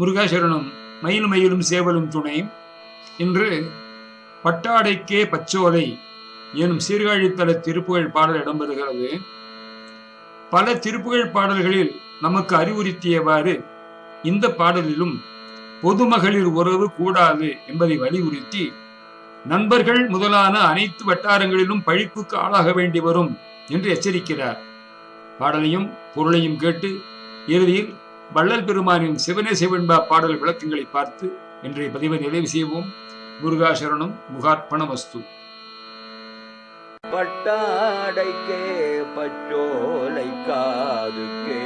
முருகாசரணம் மயில் மயிலும் சேவலும் துணை. இன்று பட்டாடைக்கே பச்சோலை எனும் சீர்காழித்தல திருப்புகழ் பாடல் இடம்பெறுகிறது. பல திருப்புகழ் பாடல்களில் நமக்கு அறிவுறுத்தியவாறு இந்த பாடலிலும் பொதுமகளிர் உறவு கூடாது என்பதை வலியுறுத்தி நண்பர்கள் முதலான அனைத்து வட்டாரங்களிலும் பழிப்புக்கு ஆளாக வேண்டி வரும் என்று எச்சரிக்கிறார். பாடலையும் பொருளையும் கேட்டு இறுதியில் வள்ளல் பெருமானின் சிவனே சிவன்பா பாடல் விளக்கங்களை பார்த்து இன்றைய பதிவை நிறைவு செய்வோம். முருகாசரணம் முகார்ப்பண வஸ்து. பட்டாடைக்கே பச்சோலை காதுக்கே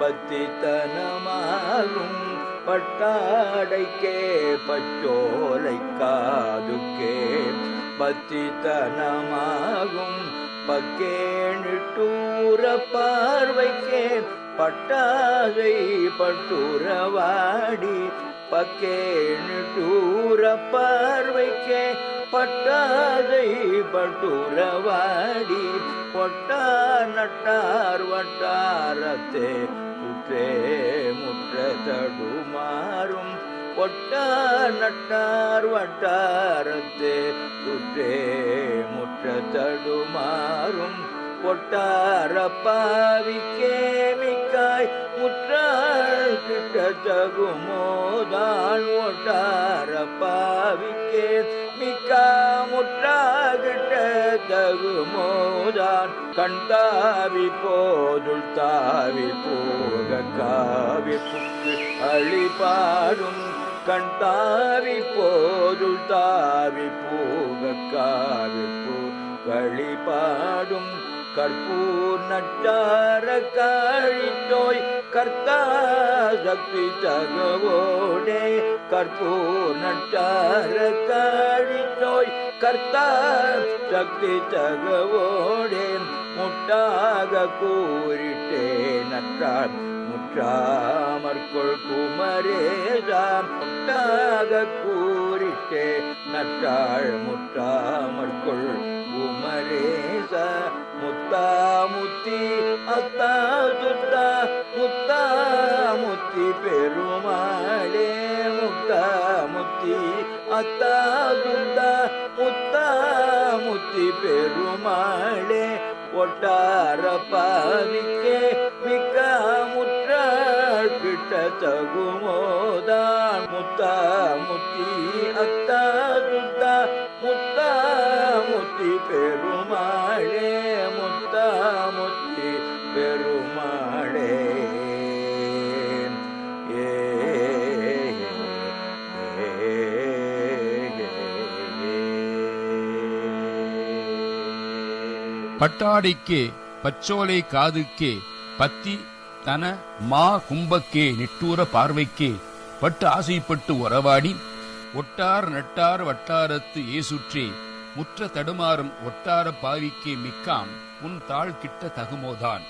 பத்தித்தனமாகும் பட்டாடைக்கே பச்சோலை காதுக்கே பத்தித்தனமாகும் பக்கேணிட்டூர பார்வைக்கே பட்டாசை பட்டுறவாடி பக்கேணிட்டூர பார்வைக்கே பட்டாதை பட்டுறவாடி பொட்டா நட்டார் வட்டாரத்தே சுற்றே முற்ற தடுமாறும் பொட்டா நட்டார் வட்டாரத்தே சுற்றே முற்ற தடுமாறும் பொட்டார பாவிக்கே முற்றாள் கிட்ட தகுமோதான் ஒட்டார பாவிக்கே மிக்கா முற்றாகிட்ட தகுமோதான் கண் தாவி போதுள் தாவி போக காவி புக்கு அழிபாடும் கண் தாவி போதுள் தாவி போக காவி போ வழிபாடும் கற்பூர் நட்டார காழித்தோய் கர்த்தா சக்தி தகவோடே கற்பூர் நட்டார காழித்தோய் கர்த்தா சக்தி தகவோடே முட்டாக கூறிட்டே நட்டார் முற்றாமற்கொள் குமரேதாம். முட்டாக கூறிட்டே நற்றாள் முற்றாமற்கொள் குமரே. அத்தா துத்தா முத்தா முத்தி பெருமாளே முத்தா முத்தி அத்தா துத்தா முத்தா முத்தி பெருமாளே ஒட்டார பாவிக்கே மிக்க முற்றாள் கிட்ட தகுமோதான் முத்தா முத்தி அத்தா பட்டாடைக்கே பச்சோலை காதுக்கே பத்தி தன மா கும்பக்கே நிட்டூர பார்வைக்கே பட்டு ஆசைப்பட்டு உறவாடி ஒட்டார் நட்டார் வட்டாரத்து ஏசுற்றே முற்ற தடுமாறும் ஒட்டார பாவிக்கே மிக்காம் உன் தாழ் கிட்ட தகுமோதான்.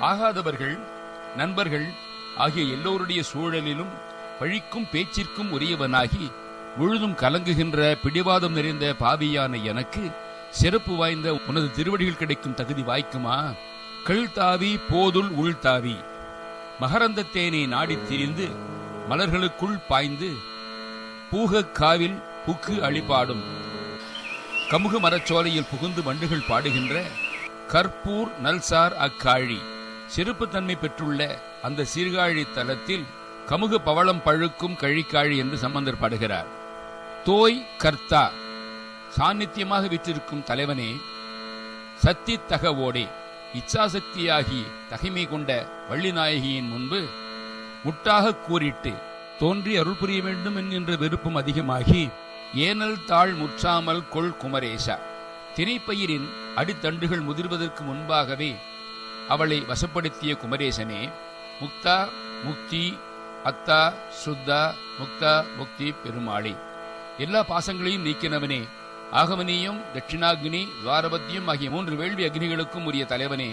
ஆகாதவர்கள் நண்பர்கள் ஆகிய எல்லோருடைய சூழலிலும் பழிக்கும் பேச்சிற்கும் உரியவனாகி முழுதும் கலங்குகின்ற பிடிவாதம் நிறைந்த பாவியான எனக்கு சிறப்பு வாய்ந்த உனது திருவடிகள் கிடைக்கும் தகுதி வாய்க்குமா? கீழ்த்தாவி போதுல் உள்தாவி மகரந்த தேனை நாடித் திரிந்து மலர்களுக்குள் பாய்ந்து பூகக் காவில் புக்கு அழிபாடும். கமுகு மரச்சோலையில் புகுந்து வண்டுகள் பாடுகின்ற கற்பூர் நல்சார் அக்காழி. சிறப்புத்தன்மை பெற்றுள்ள அந்த சீர்காழி தலத்தில் கமுகு பவளம் பழுக்கும் கழிக்காழி என்று சம்பந்தர் பாடுகிறார். தோய் கர்த்தா. சாநித்தியமாக விற்றிருக்கும் தலைவனே சத்தி தகவோடே இச்சாசக்தியாகி தகைமை கொண்ட வள்ளிநாயகியின் முன்பு முட்டாக கூறிட்டு தோன்றி அருள் புரிய வேண்டும் என்கின்ற விருப்பம் அதிகமாகி ஏனல் தாழ் முற்றாமல் கொள் குமரேசா திணைப்பயிரின் அடித்தண்டுகள் முதிர்வதற்கு முன்பாகவே அவளை வசப்படுத்திய குமரேசனே முக்தா முக்தி அத்தா சுத்தா முக்தா முக்தி பெருமாளே எல்லா பாசங்களையும் நீக்கினவனே ஆகமனியும் தட்சிணாகினி துவாரபத்தியும் ஆகிய மூன்று வேள்வி அக்னிகளுக்கும் உரிய தலைவனே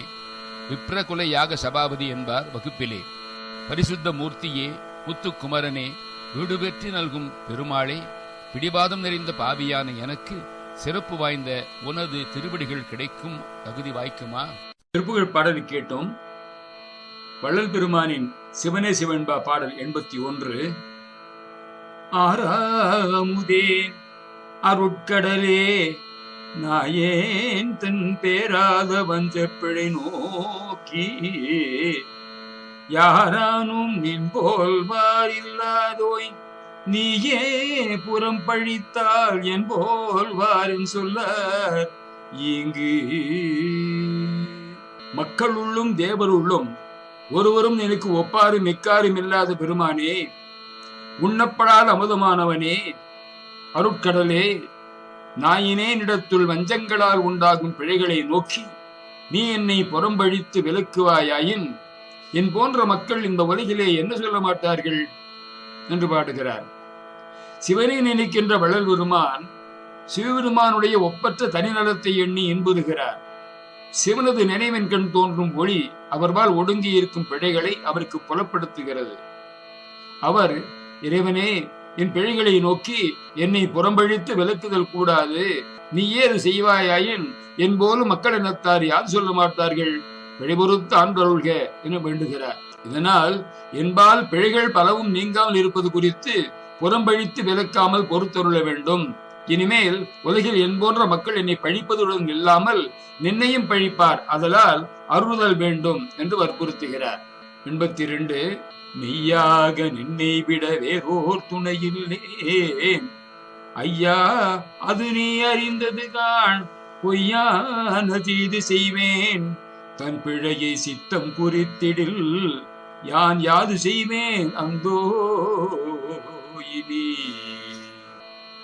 விப்ரகுல யாக சபாபதி என்பார் வகுப்பிலே. பரிசுத்த மூர்த்தியே முத்துக்குமரனே வீடு பெற்றி நல்கும் பெருமாளே பிடிவாதம் நிறைந்த பாவியான எனக்கு சிறப்பு வாய்ந்த உனது திருவடிகள் கிடைக்கும் தகுதி வாய்க்குமா? திருப்புகழ் பாடல் கேட்டோம். வள்ளல் பெருமானின் சிவனே சிவன்பா பாடல் எண்பத்தி ஒன்று. ஆறாமுதே அருட்கடலே. நாயேன் தன் பேராத வஞ்சப்பிழை நோக்கி. யாரானும் நின் போல்வார் இல்லாதோய் நீயே புறம் பழித்தால் என் போல்வாரின் சொல்ல இங்கு மக்கள் உள்ளும் தேவர் உள்ளும் ஒருவரும் எனக்கு ஒப்பாரும் மிக்காரும் இல்லாத பெருமானே. உண்ணப்படாத அமுதமானவனே. அருட்கடலே நாயினேனிடத்துள் வஞ்சங்களால் உண்டாகும் பிழைகளை நோக்கி நீ என்னை புறம்பழித்து விலக்குவாயாயின் என் போன்ற மக்கள் இந்த உலகிலே என்ன சொல்ல மாட்டார்கள்? என்று பாடுகிறார். சிவனை நினைக்கின்ற வள்ளல் சிவபெருமானுடைய ஒப்பற்ற தனிநலத்தை எண்ணி இன்புறுகிறார். சிவனது நினைவின் கண் தோன்றும் ஒளி அவர்பால் ஒடுங்கி இருக்கும் பிழைகளை அவருக்கு புலப்படுத்துகிறது. அவர் இறைவனே என் பிழைகளை நோக்கி என்னை புறம்பழித்து விலக்குதல் கூடாது. நீயே அது செய்வாயாயின் என் போலும் மக்கள் எனத்தார் யார் சொல்ல மாட்டார்கள்? பிழைபொறுத்து ஆண்டருள்க என வேண்டுகிறார். இதனால் என்பால் பிழைகள் பலவும் நீங்காமல் இருப்பது குறித்து புறம்பழித்து விலக்காமல் பொறுத்தருள வேண்டும். இனிமேல் உலகில் என் போன்ற மக்கள் என்னை பழிப்பதுடன் இல்லாமல் நின்னையும் பழிப்பார். அதலால் அருளுதல் வேண்டும் என்று வற்புறுத்துகிறார். எண்பத்தி ரெண்டு மெய்யாக நின்னை விட வேறோர் துணையில்லே. ஐயா அது நீ அறிந்தது காண் பொய்யான தீது செய்வேன். தன் பிழையை சித்தம் குறித்திடில் யான் யாது செய்வேன் அந்தோ இனி.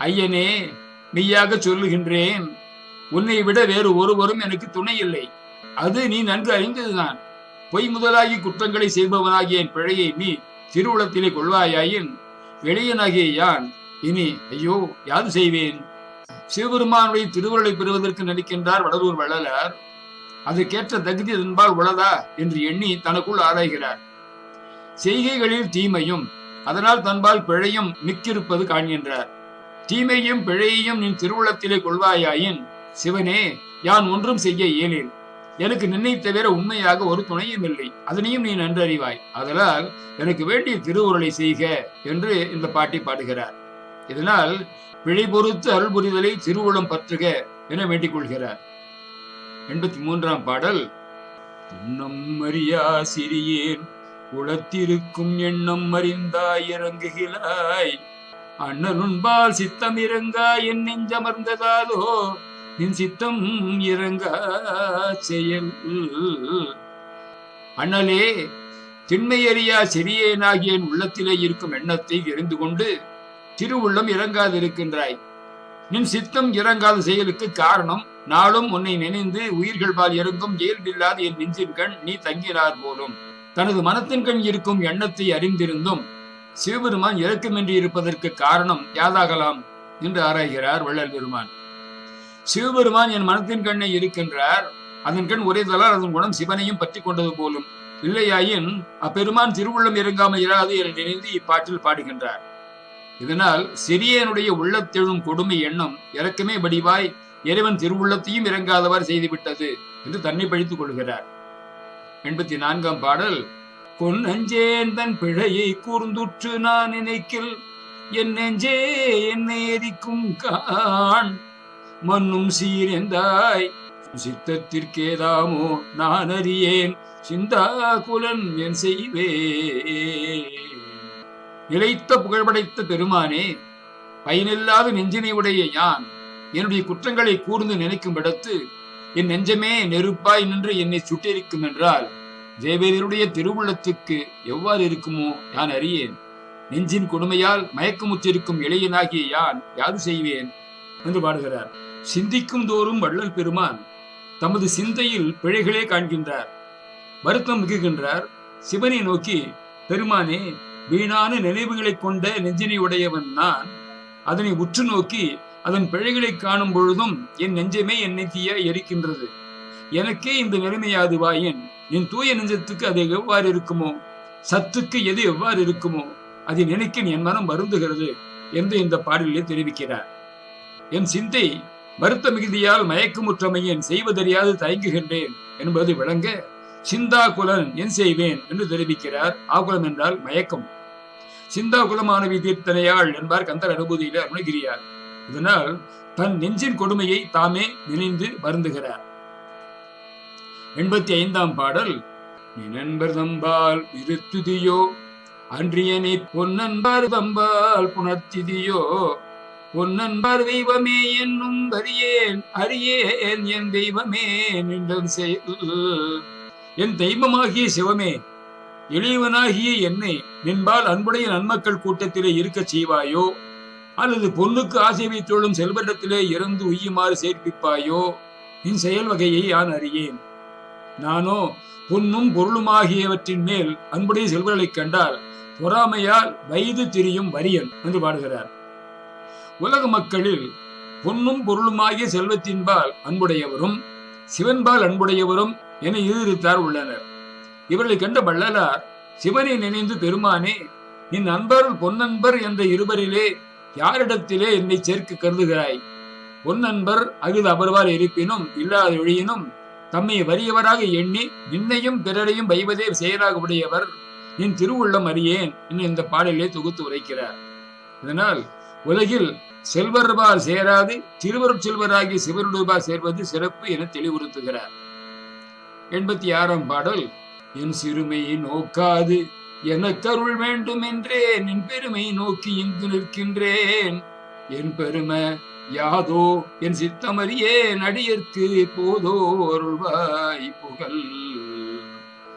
ஐயனே மெய்யாக சொல்லுகின்றேன் உன்னை விட வேறு ஒருவரும் எனக்கு துணை இல்லை. அது நீ நன்கு அறிந்ததுதான். பொய் முதலாகி குற்றங்களை செய்பவனாகிய என் பிழையை நீ திருவுளத்திலே கொள்வாயாயின் எளியனாகிய யான்? இனி ஐயோ யாது செய்வேன்? சிவபெருமானுடைய திருவுருளை பெறுவதற்கு நடிக்கின்றார் வடலூர் வள்ளலார். அதற்கேற்ற தகுதி அதன்பால் உளதா? என்று எண்ணி தனக்குள் ஆராய்கிறார். செய்கைகளில் தீமையும் அதனால் தன்பால் பிழையும் மிக்கிருப்பது காண்கின்றார். தீமையும் பிழையையும் நின் திருவுளத்திலே கொள்வாயாயின் சிவனே யான் ஒன்றும் செய்ய இயலேன். எனக்கு நின்னை தவிர உண்மையாக ஒரு துணையும் இல்லை. அதனையும் நீ நன்றறிவாய் அதனால் எனக்கு வேண்டிய திருவுருளை செய்க என்று இந்த பாட்டி பாடுகிறார். இதனால் பிழை பொறுத்து அருள் புரிதலை திருவுளம் பற்றுக என வேண்டிக் கொள்கிறார். எண்பத்தி மூன்றாம் பாடல் உன்னம் அறியா சிறியேன் உளத்திருக்கும் எண்ணம் அறிந்தாய் இறங்குகிறாய். அண்ணனுன்பால் சித்தம் இறங்காய் என் நெஞ்சமர்ந்ததாலோ நின் சித்தம் இறங்கா செயல் அண்ணலே திண்மையறியா சிறியேனாகிய உள்ளத்திலே இருக்கும் எண்ணத்தை எரிந்து கொண்டு திருவுள்ளம் இறங்காதிருக்கின்றாய். நின் சித்தம் இறங்காத செயலுக்கு காரணம் நாளும் உன்னை நினைந்து உயிர்கள் பால் இறங்கும் இயல்பில்லாத என் நெஞ்சின் கண் நீ தங்கினார் போலும். தனது மனத்தின் கண் இருக்கும் எண்ணத்தை அறிந்திருந்தும் சிவபெருமான் இறக்கமின்றி இருப்பதற்கு காரணம் யாதாகலாம்? என்று ஆராய்கிறார் வள்ளல் பெருமான். சிவபெருமான் என் மனத்தின் கண்ணை இருக்கின்றார் அதன் கண் ஒரே தலால் அதன் குணம் சிவனையும் பற்றி கொண்டது போலும். இல்லையாயின் அப்பெருமான் திருவுள்ளம் இறங்காமல் இராது என நினைந்து இப்பாட்டில் பாடுகின்றார். இதனால் சிறியனுடைய உள்ளத்தெழும் கொடுமை எண்ணம் இறக்கமே வடிவாய் இறைவன் திருவுள்ளத்தையும் இறங்காதவாறு செய்துவிட்டது என்று தன்னை பழித்துக் கொள்கிறார். எண்பத்தி நான்காம் பாடல் கொன்னஞ்சேன் தன் பிழையை கூர்ந்துற்று நான் நினைக்கில் என் நெஞ்சே என்னை எரிக்கும் கான் மண்ணும் சீரெந்தாய் சித்தத்திற்கேதாமோ நான் அறியேன் சிந்தா குலன் என் செய்வே. நிலைத்த புகழ்படைத்த பெருமானே பயனில்லாத நெஞ்சினை உடைய யான். என்னுடைய குற்றங்களை கூர்ந்து நினைக்கும் இடத்து என் நெஞ்சமே நெருப்பாய் நின்று என்னை சுட்டிருக்கும் என்றால் தேவேரியருடைய திருவுள்ளத்துக்கு எவ்வாறு இருக்குமோ யான் அறியேன். நெஞ்சின் கொடுமையால் மயக்கமுற்றிருக்கும் இளையனாகிய யான் யாது செய்வேன்? என்று பாடுகிறார். சிந்திக்கும் தோறும் வள்ளல் பெருமான் தமது சிந்தையில் பிழைகளே காண்கின்றார். வருத்தம் மிகுகின்றார். சிவனை நோக்கி பெருமானே வீணான நினைவுகளை கொண்ட நெஞ்சினை உடையவன் நான். அதனை உற்று நோக்கி அதன் பிழைகளை காணும் பொழுதும் என் நெஞ்சமே என்னை தீய எரிக்கின்றது. எனக்கே இந்த நிலைமையாதுவாயின் என் தூய நெஞ்சத்துக்கு அது எவ்வாறு இருக்குமோ? சத்துக்கு எது எவ்வாறு இருக்குமோ? அதை நினைக்க என் மனம் வருந்துகிறது என்று இந்த பாடலிலே தெரிவிக்கிறார். என் சிந்தை வருத்த மிகுதியால் மயக்கமுற்றமையன் செய்வதறியாது தயங்குகின்றேன் என்பது விளங்க சிந்தாகுலன் என் செய்வேன் என்று தெரிவிக்கிறார். ஆகுலம் என்றால் மயக்கம். சிந்தாகுலமானவி தீர்த்தனையாள் என்பார் கந்தர் அனுபூதியில அருணகிரியார். இதனால் தன் நெஞ்சின் கொடுமையை தாமே நினைந்து வருந்துகிறார். எண்பத்தி ஐந்தாம் பாடல். நினன்பர் தம்பால் நிறுத்துதியோ அன்றியனை பொன்னன்பார் தம்பால் புணர்த்திதியோ உன்னன்பர் தெய்வமே என்னும் அறியேன் அறியேன் என் தெய்வமே நின்றன் என் தெய்வமாகிய சிவமே எளியவனாகிய என்னை நின்பால் அன்புடைய நன்மக்கள் கூட்டத்திலே இருக்கச் செய்வாயோ? அல்லது பொண்ணுக்கு ஆசை வைத்தோளும் செல்வரிடத்திலே இறந்து உய்யுமாறு சேர்ப்பிப்பாயோ? என் செயல் வகையை யான் அறியேன். நானோ பொன்னும் பொருளுமாகியவற்றின் மேல் அன்புடைய செல்வர்களைக் கண்டால் பொறாமையால் வயது திரியும் வரியன் என்று பாடுகிறார். உலக மக்களில் பொன்னும் பொருளுமாகிய செல்வத்தின்பால் அன்புடையவரும் சிவன்பால் அன்புடையவரும் என இருதிரித்தார் உள்ளனர். இவர்களை கண்ட வள்ளலார் சிவனை நினைந்து பெருமானே என் அன்பர் பொன்னன்பர் என்ற இருவரிலே யாரிடத்திலே என்னை சேர்க்க கருதுகிறாய்? பொன்னன்பர் அகுது அபர்வால் இருப்பினும் இல்லாத ஒழியினும் தம்மை வறியவராக எண்ணி நின்னையும் பிறரையும் வைவதே செயலாக உடையவர் என் திருவுள்ளம் அறியேன் என்று இந்த பாடலே தொகுத்து உரைக்கிறார். இதனால் உலகில் செல்வர்பால் சேராது திருவரும் செல்வராகி சிவருடுபால் சேர்வது சிறப்பு என தெளிவுறுத்துகிறார். எண்பத்தி ஆறாம் பாடல் என் சிறுமையை நோக்காது எனக்கு அருள் வேண்டும் என்றே நின் பெருமையை நோக்கி இங்கு நிற்கின்றேன். என் பெருமை யாதோ என் சித்தமறியே நடிகர்க்கு போதோ அருள்வாய் புகழ்.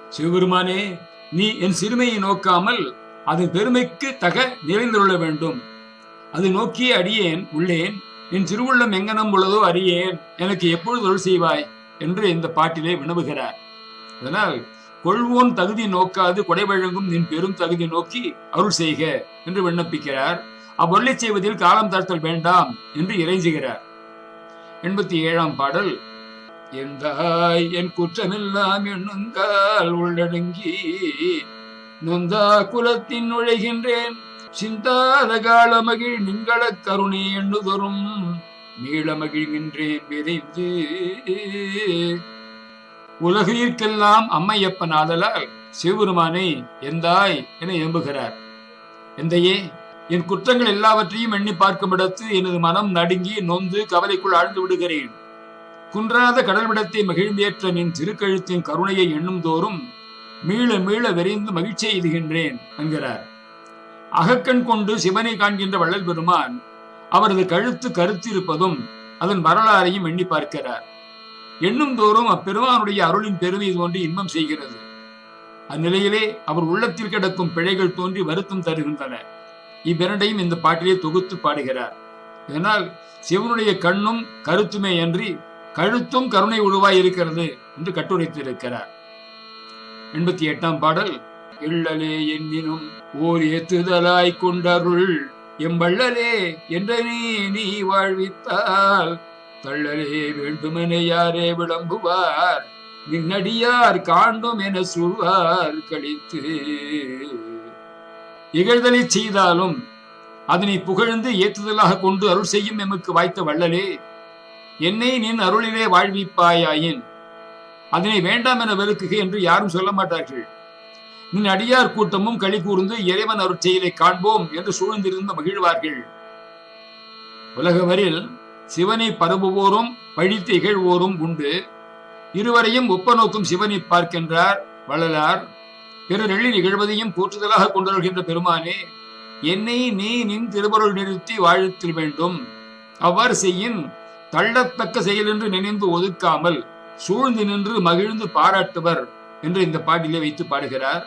சிவபெருமானே நீ என் சிறுமையை நோக்காமல் அதன் பெருமைக்கு தக நிறைந்துள்ள வேண்டும். அது நோக்கி அடியேன் உள்ளேன் என் திருவுள்ளம் எங்கனம் உள்ளதோ அறியேன் எனக்கு எப்பொழுது அருள் செய்வாய்? என்று இந்த பாட்டிலே வினவுகிறார். அதனால் கொள்வோன் தகுதி நோக்காது கொடை வழங்கும் நின் பெரும் தகுதி நோக்கி அருள் செய்க என்று விண்ணப்பிக்கிறார். அவ்வொருளை செய்வதில் காலம் தாழ்த்தல் வேண்டாம் என்று இறைஞ்சுகிறார். எண்பத்தி ஏழாம் பாடல். எந்தாய் என் குற்றமெல்லாம் எண்ணுங்கால் உள்ளடங்கி நொந்தா குலத்தின் நுழைகின்றேன் சிந்தாத கால மகிழ் நிங்கள கருணை எண்ணுதொரும். நீள மகிழ்கின்றேன் விரைந்து. உலகிற்கெல்லாம் அம்மையப்பன் ஆதலால் சிவபெருமானை எந்தாய் என எம்புகிறார் எந்தையே என் குற்றங்கள் எல்லாவற்றையும் எண்ணி பார்க்கும் இடத்து எனது மனம் நடுங்கி நொந்து கவலைக்குள் ஆழ்ந்து விடுகிறேன். குன்றாத கடல்விடத்தை மகிழ்ந்தேற்ற நின் திருக்கழுத்தின் கருணையை எண்ணும் தோறும் மீள மீள விரைந்து மகிழ்ச்சி எய்துகின்றேன் என்கிறார். அகக்கண் கொண்டு சிவனை காண்கின்ற வள்ளல் பெருமான் அவரது கழுத்து கருத்திருப்பதும் அதன் வரலாறையும் எண்ணி பார்க்கிறார். எண்ணும் தோறும் அப்பெருமானுடைய அருளின் பெருமை தோன்றி இன்பம் செய்கிறது. அந்நிலையிலே அவர் உள்ளத்தில் கிடக்கும் பிழைகள் தோன்றி வருத்தம் தருகின்றன. இவ்விரண்டையும் இந்த பாட்டிலே தொகுத்து பாடுகிறார். இதனால் சிவனுடைய கண்ணும் கருத்துமே அன்றி கழுத்தும் கருணை உருவாய் இருக்கிறது என்று கட்டுரைத்திருக்கிறார். எண்பத்தி எட்டாம் பாடல் எள்ளலே என்னினும் ஓர் ஏத்துதலாய் கொண்டருள். எம்பள்ளலே என்ற நீ வாழ்வித்தால் தள்ளலே வேண்டுமென யாரே விளம்புவார். நின்னடியார் காண்டும் என சொல்வார் கழித்து. இகழ்தலை செய்தாலும் அதனை புகழ்ந்து ஏற்றுதலாக கொண்டு அருள் செய்யும் எமக்கு வாய்த்த வள்ளலே. என்னை நின் அருளிலே வாழ்விப்பாயாயின் அதனை வேண்டாம் என வெறுக்குக என்று யாரும் சொல்ல மாட்டார்கள். நின் அடியார் கூட்டமும் களி கூர்ந்து இறைவன் அருட்செயலை காண்போம் என்று சூழ்ந்திருந்து மகிழ்வார்கள். உலகவரில் சிவனை பரவுவோரும் பழித்து இகழ்வோரும் உண்டு. இருவரையும் ஒப்ப நோக்கும் சிவனை பார்க்கின்றார் வள்ளலார். பிறரெழில் எள்ளி நிகழ்வதையும் போற்றுதலாக கொண்டருகின்ற பெருமானே என்னை நீ நின் திருவருள் நிறுத்தி வாழ்த்தில் வேண்டும். அவ்வாறு செய்யின் தள்ளத்தக்க செயல் என்று நினைந்து ஒதுக்காமல் சூழ்ந்து நின்று மகிழ்ந்து பாராட்டுவர் என்று இந்த பாட்டிலே வைத்து பாடுகிறார்.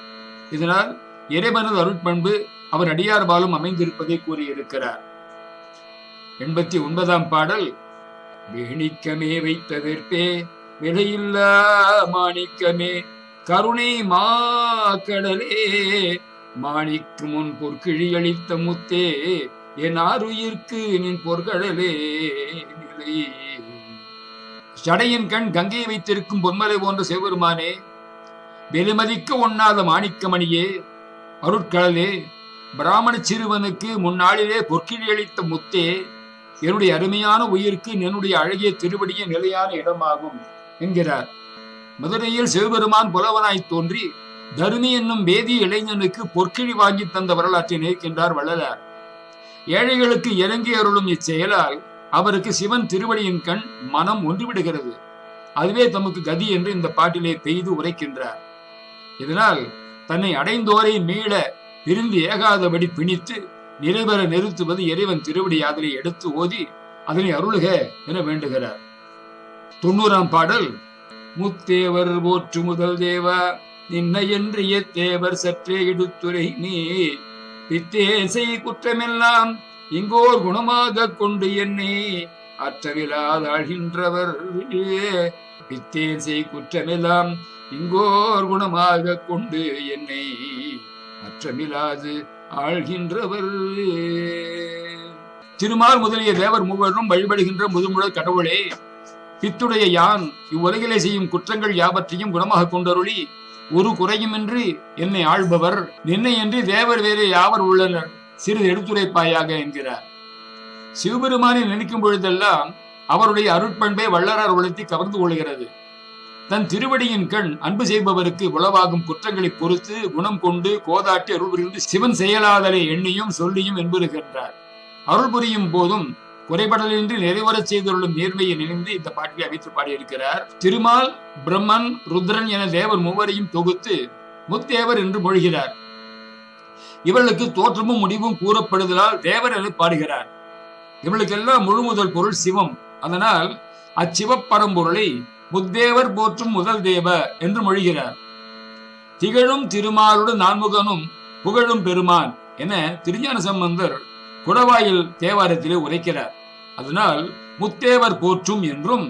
இதனால் இறைவனது அருட்பண்பு அவர் அடியார் பாலும் அமைந்திருப்பதை கூறியிருக்கிறார். எண்பத்தி ஒன்பதாம் பாடல் வேணிக்கமே வைத்ததற்பே விலையில்லா மாணிக்கமே கருணை மா கடலே மாணிக்கு முன் பொற்கிழி அளித்த முத்தே என் ஆறுயிர்க்கு நின் பொற்கடலே நிலை. சடையின் கண் கங்கையை வைத்திருக்கும் பொன்மலை போன்ற சிவபெருமானே வெளிமதிக்க ஒண்ணாத மாணிக்கமணியே அருட்கடலே பிராமண சிறுவனுக்கு முன்னாளிலே பொற்கிழி அளித்த முத்தே என்னுடைய அருமையான உயிருக்கு என்னுடைய அழகிய திருவடிய நிலையான இடமாகும் என்கிறார். மதுரையில் சிவபெருமான் புலவனாய் தோன்றி தருமி என்னும் வேதி இளைஞனுக்கு பொற்கிழி வாங்கி தந்த வரலாற்றை நினைக்கின்றார் வள்ளலார். ஏழைகளுக்கு இறங்கி அருளும் இச்செயலால் அவருக்கு சிவன் திருவடியின் கண் மனம் ஒன்றுவிடுகிறது. அதுவே தமக்கு கதி என்று இந்த பாட்டிலே பெய்து உரைக்கின்றார். இதனால் தன்னை அடைந்தோரை மீள பிரிந்து ஏகாதபடி பிணித்து நிறைவேற நிறுத்துவது இறைவன் திருவடி யாதனை எடுத்து ஓதி அதனை அருள்க என வேண்டுகிறார். தொண்ணூறாம் பாடல் முத்தேவர் போற்று முதல் தேவா நின்னையன்றிய தேவர் சற்றே இடுத்துரை நீ பித்தேசை குற்றமெல்லாம் இங்கோர் குணமாக கொண்டு என்னை அற்றவிலாதாழ்கின்றவர் பித்தேசை குற்றமெல்லாம் இங்கோர் குணமாக கொண்டு என்னை அற்றமிலாது ஆழ்கின்றவர் திருமால் முதலிய தேவர் மூவரும் வழிபடுகின்ற முதுமுழல் கடவுளே பித்துடைய யான் இவ்வுலகிலே செய்யும் குற்றங்கள் யாவற்றையும் குணமாக கொண்டருளி ஒரு குறையுமின்றி என்னை ஆள்பவர். நின்னை என்று தேவர் வேறு யாவர் உள்ளனர்? சிறிது எடுத்துரைப்பாயாக என்கிறார். சிவபெருமானை நினைக்கும் பொழுதெல்லாம் அவருடைய அருட்பண்பே வள்ளலார் உலகத்தை கவர்ந்து கொள்கிறது. தன் திருவடியின் கண் அன்பு செய்பவருக்கு உளவாகும் குற்றங்களை பொறுத்து குணம் கொண்டு கோதாட்டி அருள் புரிந்து சிவன் செயலாதலை எண்ணியும் சொல்லியும் என்பதுகின்றார் அருள் புரியும் போதும் குறைபடலின்றி நிறைவரச் செய்துள்ளும் நேர்மையை நினைந்து இந்த பாட்டிலை அமைத்து பாடியிருக்கிறார். திருமால் பிரம்மன் ருத்ரன் என தேவர் மூவரையும் தொகுத்து முத்தேவர் என்று மொழிகிறார். இவர்களுக்கு தோற்றமும் முடிவும் கூறப்படுதலால் தேவர் என பாடுகிறார். இவளுக்கெல்லாம் முழு முதல் பொருள் சிவம். அதனால் அச்சிவப்பரம்பொருளை முத்தேவர் போற்றும் முதல் தேவ என்று மொழிகிறார். திகழும் திருமாலுடன் நான்முகனும் புகழும் பெருமான் என திருஞான சம்பந்தர் குடவாயில் தேவாரத்திலே உரைக்கிறார். அதனால் முத்தேவர் போற்றும் என்றும்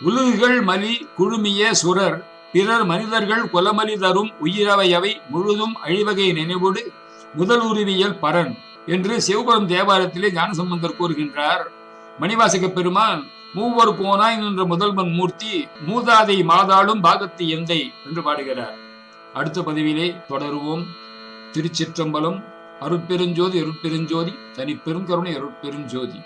உலுகுகள் மலி குழுமிய சுரர் பிறர் மனிதர்கள் கொலமலி தரும் உயிரவையவை முழுதும் அழிவகை நினைவோடு முதல் உருவியல் பரன் என்று சிவபுரம் தேவாரத்திலே ஞானசம்பந்தர் கூறுகின்றார். மணிவாசக பெருமான் மூவர் போனாய் நின்ற முதல்வன் மூர்த்தி மூதாதை மாதாளும் பாகத்து எந்தை என்று பாடுகிறார். அடுத்த பதிவிலே தொடருவோம். திருச்சிற்றம்பலம் அருட்பெருஞ்சோதி அருட்பெருஞ்சோதி தனிப்பெரும் கருணை அருட்பெருஞ்சோதி.